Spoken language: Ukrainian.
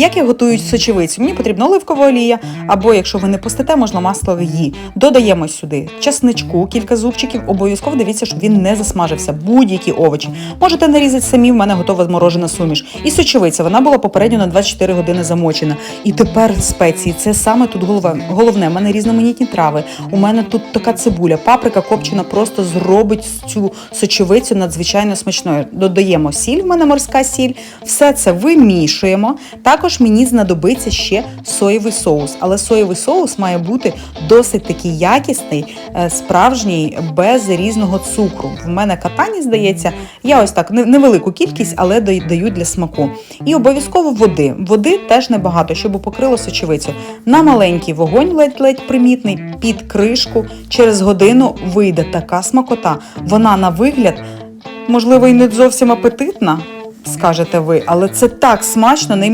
Як я готую сочевицю? Мені потрібна оливкова олія, або якщо ви не постите, можна масло її. Додаємо сюди часничку, кілька зубчиків. Обов'язково дивіться, щоб він не засмажився. Будь-які овочі. Можете нарізати самі, в мене готова зморожена суміш. І сочевиця, вона була попередньо на 24 години замочена. І тепер спеції. Це саме тут головне. Головне, в мене різноманітні трави. У мене тут така цибуля, паприка копчена просто зробить цю сочевицю надзвичайно смачною. Додаємо сіль, в мене морська сіль. Все це вимішуємо. Також мені знадобиться ще соєвий соус, але соєвий соус має бути досить такий якісний, е, справжній, без різного цукру. В мене катані, здається, я ось так невелику кількість, але даю для смаку. І обов'язково води. Води теж небагато, щоб покрило сочевицю. На маленький вогонь ледь-ледь примітний, під кришку. Через годину вийде така смакота. Вона на вигляд, можливо, і не зовсім апетитна, скажете ви, але це так смачно, неймовірно.